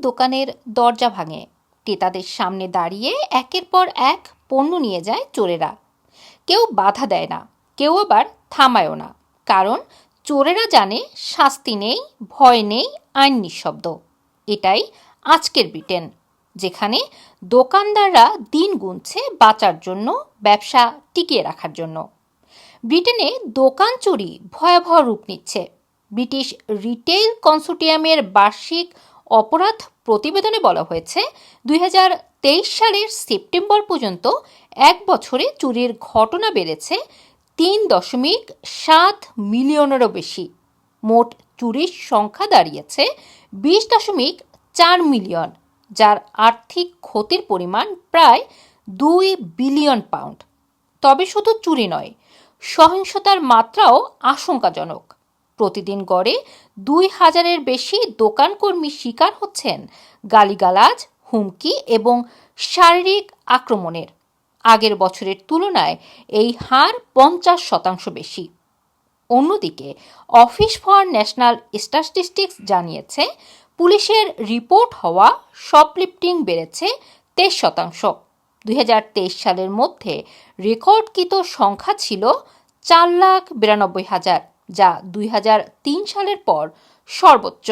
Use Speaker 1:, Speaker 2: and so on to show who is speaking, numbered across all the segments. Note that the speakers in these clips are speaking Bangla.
Speaker 1: দোকানের দরজা ভাঙে। ক্রেতাদের সামনে দাঁড়িয়ে একের পর এক পণ্য নিয়ে যায় চোরেরা। কেউ বাধা দেয় না, কেউ আবার থামায়ও না। কারণ চোরেরা জানে শাস্তি নেই, ভয় নেই, আইন নিঃশব্দ। এটাই আজকের ব্রিটেন, যেখানে দোকানদাররা দিন গুনছে বাঁচার জন্য, ব্যবসা টিকিয়ে রাখার জন্য। ব্রিটেনে দোকান চুরি ভয়াবহ রূপ নিচ্ছে। ব্রিটিশ রিটেল কনসোর্টিয়ামের বার্ষিক অপরাধ প্রতিবেদনে বলা হয়েছে, দুই হাজার তেইশ সালের সেপ্টেম্বর পর্যন্ত এক বছরে চুরির ঘটনা বেড়েছে তিন দশমিক সাত মিলিয়নেরও বেশি। মোট চুরির সংখ্যা দাঁড়িয়েছে বিশ দশমিক চার মিলিয়ন, যার আর্থিক ক্ষতির পরিমাণ প্রায় দুই বিলিয়ন পাউন্ড। তবে শুধু চুরি নয়, সহিংসতার মাত্রাও আশঙ্কাজনক। প্রতিদিন গড়ে দুই হাজারের বেশি দোকানকর্মী শিকার হচ্ছেন গালিগালাজ, হুমকি এবং শারীরিক আক্রমণের। আগের বছরের তুলনায় এই হার পঞ্চাশ শতাংশ বেশি। অন্যদিকে, অফিস ফর ন্যাশনাল স্ট্যাটিস্টিক্স জানিয়েছে, পুলিশের রিপোর্ট হওয়া শপলিফটিং বেড়েছে তেইশ শতাংশ। দুই হাজার তেইশ সালের মধ্যে রেকর্ডকৃত সংখ্যা ছিল চার লাখ বিরানব্বই হাজার। যা দুই হাজার তিন সালের পর সর্বোচ্চ।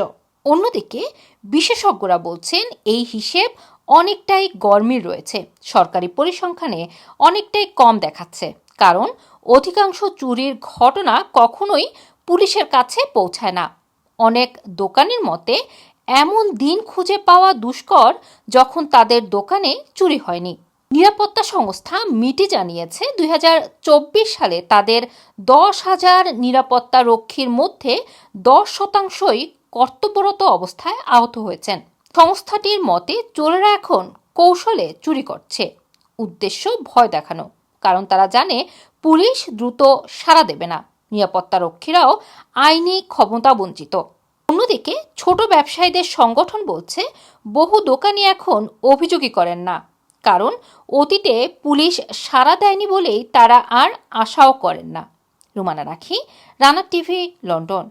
Speaker 1: অন্যদিকে বিশেষজ্ঞরা বলছেন, এই হিসেব অনেকটাই গরমিল রয়েছে। সরকারি পরিসংখ্যানে অনেকটাই কম দেখাচ্ছে। কারণ, অধিকাংশ চুরির ঘটনা কখনোই পুলিশের কাছে পৌঁছায় না। অনেক দোকানের মতে, এমন দিন খুঁজে পাওয়া দুষ্কর যখন তাদের দোকানে চুরি হয়নি। নিরাপত্তা সংস্থা মিটি জানিয়েছে, দুই হাজার চব্বিশ সালে তাদের দশ হাজার নিরাপত্তা রক্ষীর মধ্যে দশ শতাংশই কর্তব্যরত অবস্থায় আহত হয়েছেন। সংস্থাটির মতে, চোরেরা এখন কৌশলে চুরি করছে। উদ্দেশ্য ভয় দেখানো, কারণ তারা জানে পুলিশ দ্রুত সাড়া দেবে না। নিরাপত্তা রক্ষীরাও আইনি ক্ষমতা বঞ্চিত। অন্যদিকে, ছোট ব্যবসায়ীদের সংগঠন বলছে, বহু দোকানি এখন অভিযোগই করেন না। কারণ অতীতে পুলিশ সাড়া দেয়নি বলেই তারা আর আশাও করেন না। রুমানা রাখি, রানা টিভি, লন্ডন।